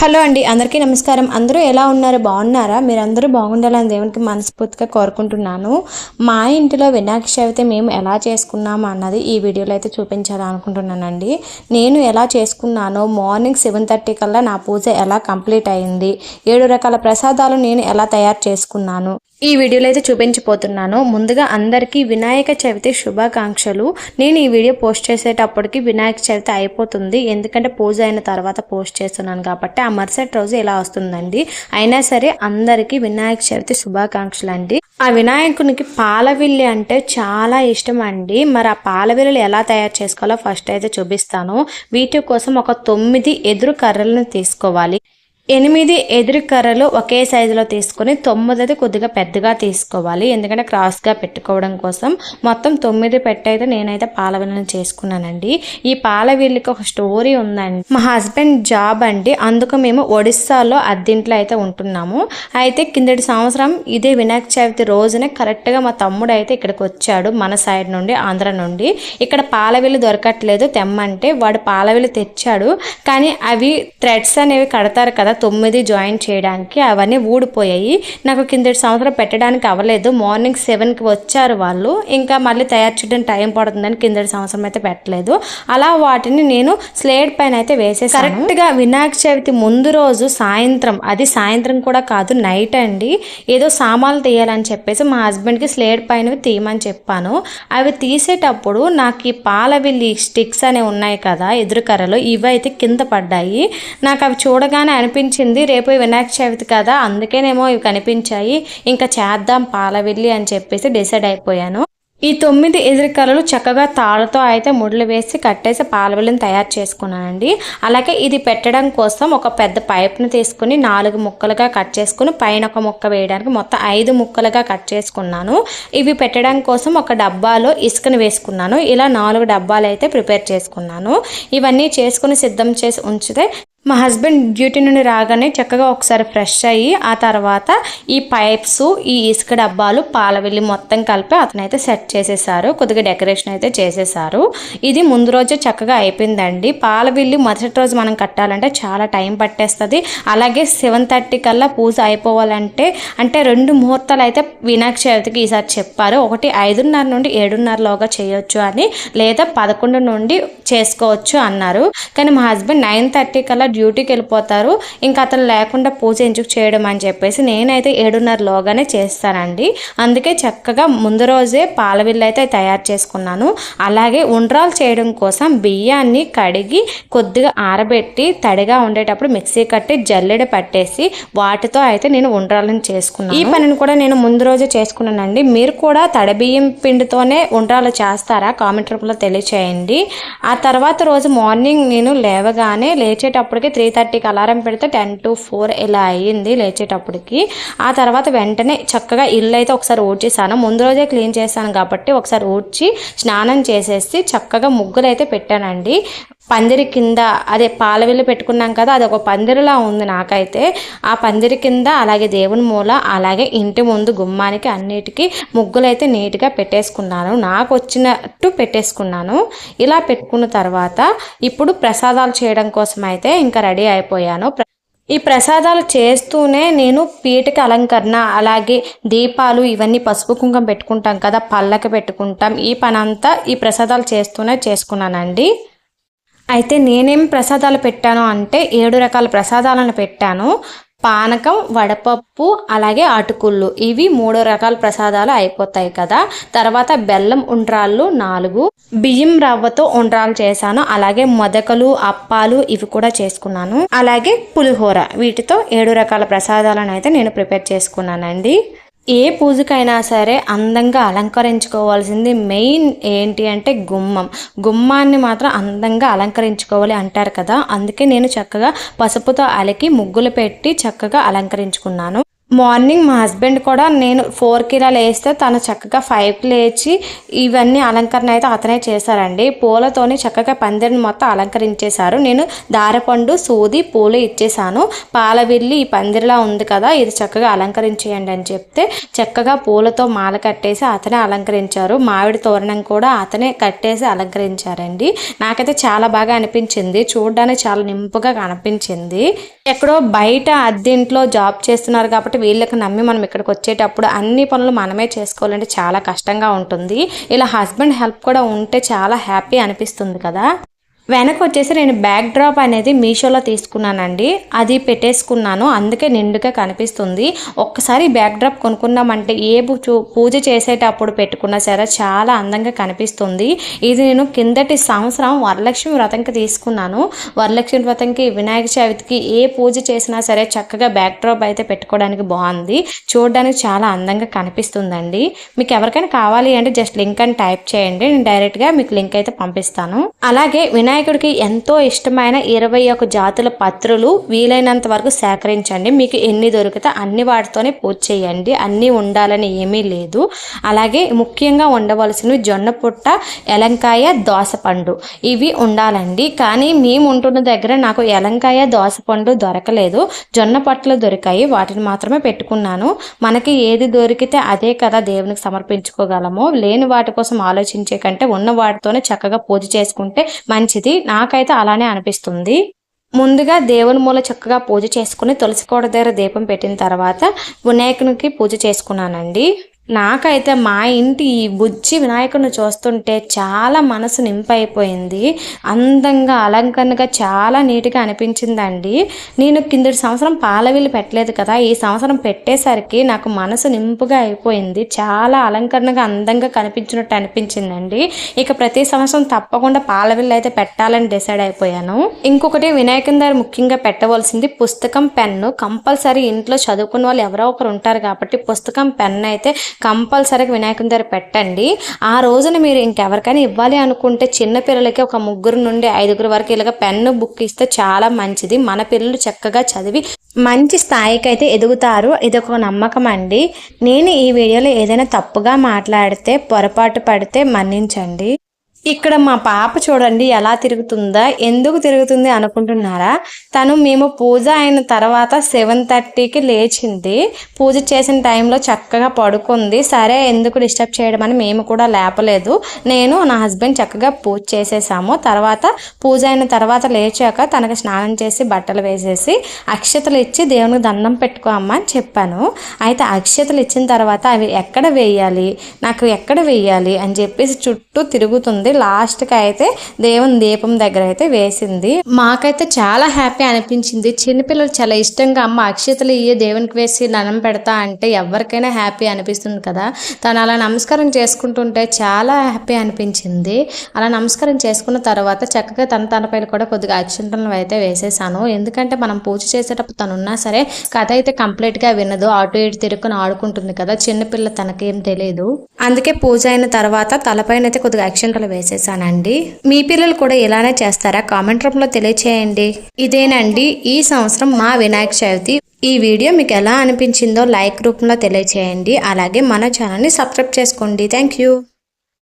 Hello అండి అందరికీ నమస్కారం. అందరూ ఎలా ఉన్నారు? బాగున్నారా? మీరు అందరూ బాగుండాలని దేవునికి మనస్ఫూర్తిగా కోరుకుంటున్నాను. మా ఇంటిలో వినాయక చవితి మేము ఎలా చేసుకున్నాము అన్నది ఈ వీడియోలో అయితే చూపించాలనుకుంటున్నానండి. నేను ఎలా చేసుకున్నానో మార్నింగ్ సెవెన్ థర్టీ కల్లా నా పూజ ఎలా కంప్లీట్ అయింది ఏడు రకాల ప్రసాదాలు నేను ఎలా తయారు చేసుకున్నాను ఈ వీడియోలో అయితే చూపించిపోతున్నాను ముందుగా అందరికీ వినాయక చవితి శుభాకాంక్షలు. నేను ఈ వీడియో పోస్ట్ చేసేటప్పటికి వినాయక చవితి అయిపోతుంది. ఎందుకంటే పూజ అయిన తర్వాత పోస్ట్ చేస్తున్నాను కాబట్టి ఆ మరుసటి రోజు ఇలా వస్తుందండి? అయినా సరే అందరికీ వినాయక చవితి శుభాకాంక్షలు అండి. ఆ వినాయకునికి పాలవిల్లి అంటే చాలా ఇష్టం అండి. మరి ఆ పాలవిల్లు ఎలా తయారు చేసుకోవాలో ఫస్ట్ అయితే చూపిస్తాను. వీటి కోసం ఒక తొమ్మిది ఎదురు కర్రలను తీసుకోవాలి. ఎనిమిది ఎదురు కర్రలు ఒకే సైజులో తీసుకొని తొమ్మిది కొద్దిగా పెద్దగా తీసుకోవాలి. ఎందుకంటే క్రాస్గా పెట్టుకోవడం కోసం మొత్తం తొమ్మిది పెట్టయితే నేనైతే పాలవీలను చేసుకున్నానండి. ఈ పాలవిల్లికి ఒక స్టోరీ ఉందండి. మా హస్బెండ్ జాబ్ అండి. అందుకు మేము ఒడిస్సాలో అద్దెంట్లో అయితే ఉంటున్నాము. అయితే కిందటి సంవత్సరం ఇదే వినాయక చవితి రోజునే కరెక్ట్గా మా తమ్ముడు అయితే ఇక్కడికి వచ్చాడు మన సైడ్ నుండి ఆంధ్ర నుండి. ఇక్కడ పాలవిల్లు దొరకట్లేదు తెమ్మంటే వాడు పాలవిల్లు తెచ్చాడు. కానీ అవి థ్రెడ్స్ అనేవి కడతారు కదా తొమ్మిది జాయిన్ చేయడానికి అవన్నీ ఊడిపోయాయి. నాకు కిందటి సంవత్సరం పెట్టడానికి అవ్వలేదు. మార్నింగ్ సెవెన్కి వచ్చారు వాళ్ళు. ఇంకా మళ్ళీ తయారు చేయడానికి టైం పడుతుందని కిందటి సంవత్సరం అయితే పెట్టలేదు. అలా వాటిని నేను స్లేట్ పైన అయితే వేసేసి కరెక్ట్గా వినాయక చవితి ముందు రోజు సాయంత్రం అది సాయంత్రం కూడా కాదు నైట్ అండి. ఏదో సామాన్లు తీయాలని చెప్పేసి మా హస్బెండ్కి స్లేట్ పైన తీయమని చెప్పాను. అవి తీసేటప్పుడు నాకు ఈ పాలవిల్లి స్టిక్స్ అనేవి ఉన్నాయి కదా ఎదురు కర్రలు ఇవి అయితే కింద పడ్డాయి. నాకు అవి చూడగానే కనిపించింది. రేపు వినాయక చవితి కదా అందుకేనేమో ఇవి కనిపించాయి. ఇంకా చేద్దాం పాలవిల్లి అని చెప్పేసి డిసైడ్ అయిపోయాను. ఈ తొమ్మిది ఎదురికలలు చక్కగా తాళ్ళతో అయితే ముడులు వేసి కట్టేసి పాలవెల్లిని తయారు చేసుకున్నానండి. అలాగే ఇది పెట్టడం కోసం ఒక పెద్ద పైప్ని తీసుకుని నాలుగు ముక్కలుగా కట్ చేసుకుని పైన ఒక ముక్క వేయడానికి మొత్తం ఐదు ముక్కలుగా కట్ చేసుకున్నాను. ఇవి పెట్టడం కోసం ఒక డబ్బాలో ఇసుకను వేసుకున్నాను. ఇలా నాలుగు డబ్బాలు అయితే ప్రిపేర్ చేసుకున్నాను. ఇవన్నీ చేసుకుని సిద్ధం చేసి ఉంచితే మా హస్బెండ్ డ్యూటీ నుండి రాగానే చక్కగా ఒకసారి ఫ్రెష్ అయ్యి ఆ తర్వాత ఈ పైప్స్ ఈ ఇసుక డబ్బాలు పాలవెల్లి మొత్తం కలిపి అతనైతే సెట్ చేసేసారు. కొద్దిగా డెకరేషన్ అయితే చేసేసారు. ఇది ముందు రోజే చక్కగా అయిపోయిందండి. పాలవిల్లి మొదటి రోజు మనం కట్టాలంటే చాలా టైం పట్టేస్తుంది. అలాగే సెవెన్ థర్టీ కల్లా పూజ అయిపోవాలంటే అంటే రెండు ముహూర్తాలు అయితే వినాయక చవితికి ఈసారి చెప్పారు. ఒకటి ఐదున్నర నుండి ఏడున్నరలోగా చేయొచ్చు అని లేదా పదకొండు నుండి చేసుకోవచ్చు అన్నారు. కానీ మా హస్బెండ్ నైన్ థర్టీ కల్లా డ్యూటీకి వెళ్ళిపోతారు. ఇంకా అతను లేకుండా పూజ ఎందుకు చేయడం అని చెప్పేసి నేనైతే ఏడున్నరలోగానే చేస్తానండి. అందుకే చక్కగా ముందు రోజే పాలవిల్లు అయితే తయారు చేసుకున్నాను. అలాగే ఉండ్రాలు చేయడం కోసం బియ్యాన్ని కడిగి కొద్దిగా ఆరబెట్టి తడిగా ఉండేటప్పుడు మిక్సీ కట్టి జల్లెడ పట్టేసి వాటితో అయితే నేను ఉండ్రాలను చేసుకున్నాను. ఈ పనిని కూడా నేను ముందు రోజే చేసుకున్నానండి. మీరు కూడా తడి బియ్యం పిండితోనే ఉండ్రాలు చేస్తారా? కామెంట్ రూపంలో తెలియచేయండి. ఆ తర్వాత రోజు మార్నింగ్ నేను లేవగానే లేచేటప్పుడు లేచేటప్పటికి త్రీ థర్టీకి అలారం పెడితే టెన్ టు ఫోర్ ఇలా అయ్యింది లేచేటప్పటికి. ఆ తర్వాత వెంటనే చక్కగా ఇల్లు అయితే ఒకసారి ఊడ్చేసాను. ముందు రోజే క్లీన్ చేశాను కాబట్టి ఒకసారి ఊడ్చి స్నానం చేసేసి చక్కగా ముగ్గులు అయితే పెట్టానండి. పందిరి కింద అదే పాలవిల్లు పెట్టుకున్నాం కదా అది ఒక పందిరిలా ఉంది నాకైతే. ఆ పందిరి కింద అలాగే దేవుని మూల అలాగే ఇంటి ముందు గుమ్మానికి అన్నిటికీ ముగ్గులైతే నీట్గా పెట్టేసుకున్నాను. నాకు వచ్చినట్టు పెట్టేసుకున్నాను. ఇలా పెట్టుకున్న తర్వాత ఇప్పుడు ప్రసాదాలు చేయడం కోసం అయితే ఇంకా రెడీ అయిపోయాను. ఈ ప్రసాదాలు చేస్తూనే నేను పీటకి అలంకరణ అలాగే దీపాలు ఇవన్నీ పసుపు కుంకం పెట్టుకుంటాం కదా పళ్ళకి పెట్టుకుంటాం. ఈ పని అంతా ఈ ప్రసాదాలు చేస్తూనే చేసుకున్నానండి. అయితే నేనేం ప్రసాదాలు పెట్టాను అంటే ఏడు రకాల ప్రసాదాలను పెట్టాను. పానకం వడపప్పు అలాగే అటుకుళ్ళు ఇవి మూడు రకాల ప్రసాదాలు అయిపోతాయి కదా. తర్వాత బెల్లం ఉండ్రాళ్ళు నాలుగు. బియ్యం రవ్వతో ఉండ్రాలు చేశాను. అలాగే మొదకలు అప్పాలు ఇవి కూడా చేసుకున్నాను. అలాగే పులిహోర. వీటితో ఏడు రకాల ప్రసాదాలను అయితే నేను ప్రిపేర్ చేసుకున్నానండి. ఏ పూజకైనా సరే అందంగా అలంకరించుకోవాల్సింది మెయిన్ ఏంటి అంటే గుమ్మం. గుమ్మాన్ని మాత్రం అందంగా అలంకరించుకోవాలి అంటారు కదా. అందుకే నేను చక్కగా పసుపుతో అలికి ముగ్గులు పెట్టి చక్కగా అలంకరించుకున్నాను. మార్నింగ్ మా హస్బెండ్ కూడా నేను ఫోర్కి ఇలా లేస్తే తను చక్కగా ఫైవ్కి లేచి ఇవన్నీ అలంకరణ అయితే అతనే చేశారండి. పూలతోని చక్కగా పందిరిని మొత్తం అలంకరించేశారు. నేను దారపండు సూది పూలు ఇచ్చేసాను పాలవిల్లి ఈ పందిరిలా ఉంది కదా ఇది చక్కగా అలంకరించేయండి అని చెప్తే చక్కగా పూలతో మాల కట్టేసి అతనే అలంకరించారు. మామిడి తోరణం కూడా అతనే కట్టేసి అలంకరించారండి. నాకైతే చాలా బాగా అనిపించింది. చూడడానికి చాలా నింపుగా కనిపించింది. ఎక్కడో బయట అద్దెంట్లో జాబ్ చేస్తున్నారు కాబట్టి వీళ్ళకి నమ్మి మనం ఇక్కడికి వచ్చేటప్పుడు అన్ని పనులు మనమే చేసుకోవాలంటే చాలా కష్టంగా ఉంటుంది. ఇలా హస్బెండ్ హెల్ప్ కూడా ఉంటే చాలా హ్యాపీ అనిపిస్తుంది కదా. వెనక వచ్చేసి నేను బ్యాక్ డ్రాప్ అనేది మీషోలో తీసుకున్నానండి. అది పెట్టేసుకున్నాను. అందుకే నిండుగా కనిపిస్తుంది. ఒక్కసారి బ్యాక్ డ్రాప్ కొనుక్కున్నామంటే ఏ పూజ చేసేటప్పుడు పెట్టుకున్నా సరే చాలా అందంగా కనిపిస్తుంది. ఇది నేను కిందటి సంవత్సరం వరలక్ష్మి వ్రతంకి తీసుకున్నాను. వరలక్ష్మి వ్రతంకి వినాయక చవితికి ఏ పూజ చేసినా సరే చక్కగా బ్యాక్ డ్రాప్ అయితే పెట్టుకోవడానికి బాగుంది. చూడడానికి చాలా అందంగా కనిపిస్తుందండి. మీకు ఎవరికైనా కావాలి అంటే జస్ట్ లింక్ అని టైప్ చేయండి. నేను డైరెక్ట్గా మీకు లింక్ అయితే పంపిస్తాను. అలాగే వినాయక వినాయకుడికి ఎంతో ఇష్టమైన ఇరవై ఒక జాతుల పత్రులు వీలైనంత వరకు సేకరించండి. మీకు ఎన్ని దొరికితే అన్ని వాటితోనే పూజ చేయండి. అన్నీ ఉండాలని ఏమీ లేదు. అలాగే ముఖ్యంగా ఉండవలసినవి జొన్న పుట్ట ఎలంకాయ దోసపండు ఇవి ఉండాలండి. కానీ మేము ఉంటున్న దగ్గర నాకు ఎలంకాయ దోసపండు దొరకలేదు. జొన్న పట్టలు దొరికాయి. వాటిని మాత్రమే పెట్టుకున్నాను. మనకి ఏది దొరికితే అదే కదా దేవునికి సమర్పించుకోగలము. లేని వాటి కోసం ఆలోచించే కంటే ఉన్న వాటితోనే చక్కగా పూజ చేసుకుంటే మంచిది. నాకైతే అలానే అనిపిస్తుంది. ముందుగా దేవుని మూల చక్కగా పూజ చేసుకుని తులసి కోట దగ్గర దీపం పెట్టిన తర్వాత వినాయకునికి పూజ చేసుకున్నానండి. నాకైతే మా ఇంటి ఈ బుజ్జి వినాయకుడిని చూస్తుంటే చాలా మనసు నింపైపోయింది. అందంగా అలంకరణగా చాలా నీట్గా అనిపించిందండి. నేను కిందటి సంవత్సరం పాలవిల్లు పెట్టలేదు కదా ఈ సంవత్సరం పెట్టేసరికి నాకు మనసు నింపుగా అయిపోయింది. చాలా అలంకరణగా అందంగా కనిపించినట్టు అనిపించిందండి. ఇక ప్రతి సంవత్సరం తప్పకుండా పాలవిల్లు అయితే పెట్టాలని డిసైడ్ అయిపోయాను. ఇంకొకటి వినాయకుని దగ్గర ముఖ్యంగా పెట్టవలసింది పుస్తకం పెన్ను. కంపల్సరీ ఇంట్లో చదువుకున్న వాళ్ళు ఎవరో ఒకరు ఉంటారు కాబట్టి పుస్తకం పెన్ అయితే కంపల్సరీగా వినాయకుని దగ్గర పెట్టండి. ఆ రోజున మీరు ఇంకెవరికైనా ఇవ్వాలి అనుకుంటే చిన్న పిల్లలకి ఒక ముగ్గురు నుండి ఐదుగురు వరకు ఇలాగ పెన్ను బుక్ ఇస్తే చాలా మంచిది. మన పిల్లలు చక్కగా చదివి మంచి స్థాయికి అయితే ఎదుగుతారు. ఇది ఒక నమ్మకం అండి. నేను ఈ వీడియోలో ఏదైనా తప్పుగా మాట్లాడితే పొరపాటు పడితే మన్నించండి. ఇక్కడ మా పాప చూడండి ఎలా తిరుగుతుందా ఎందుకు తిరుగుతుంది అనుకుంటున్నారా? తను మేము పూజ అయిన తర్వాత సెవెన్ థర్టీకి లేచింది. పూజ చేసిన టైంలో చక్కగా పడుకుంది. సరే ఎందుకు డిస్టర్బ్ చేయడం అని మేము కూడా లేపలేదు. నేను నా హస్బెండ్ చక్కగా పూజ చేసేసాము. తర్వాత పూజ అయిన తర్వాత లేచాక తనకు స్నానం చేసి బట్టలు వేసేసి అక్షతలు ఇచ్చి దేవునికి దండం పెట్టుకో అమ్మ అని చెప్పాను. అయితే అక్షతలు ఇచ్చిన తర్వాత అవి ఎక్కడ వేయాలి నాకు ఎక్కడ వేయాలి అని చెప్పేసి చుట్టూ తిరుగుతుంది. లాస్ట్కి అయితే దేవుని దీపం దగ్గర అయితే వేసింది. మాకైతే చాలా హ్యాపీ అనిపించింది. చిన్నపిల్లలు చాలా ఇష్టంగా అమ్మ అక్షతలు ఇయ్యే దేవునికి వేసి ననం పెడతా అంటే ఎవరికైనా హ్యాపీ అనిపిస్తుంది కదా. తను అలా నమస్కారం చేసుకుంటుంటే చాలా హ్యాపీ అనిపించింది. అలా నమస్కారం చేసుకున్న తర్వాత చక్కగా తన తన పైన కూడా కొద్దిగా అక్షంతలను అయితే వేసేసాను. ఎందుకంటే మనం పూజ చేసేటప్పుడు తను ఉన్నా సరే కథ అయితే కంప్లీట్గా వినదు. అటు ఇటు తిరుక్కుని ఆడుకుంటుంది కదా. చిన్నపిల్ల తనకేం తెలియదు అందుకే పూజ అయిన తర్వాత తలపైన అయితే కొద్దిగా అక్షంతలు వేసేసానండి. మీ పిల్లలు కూడా ఇలానే చేస్తారా? కామెంట్ రూపంలో తెలియచేయండి. ఇదేనండి ఈ సంవత్సరం మా వినాయక చవితి. ఈ వీడియో మీకు ఎలా అనిపించిందో లైక్ రూపంలో తెలియచేయండి. అలాగే మన ఛానల్ని సబ్స్క్రైబ్ చేసుకోండి. Thank you.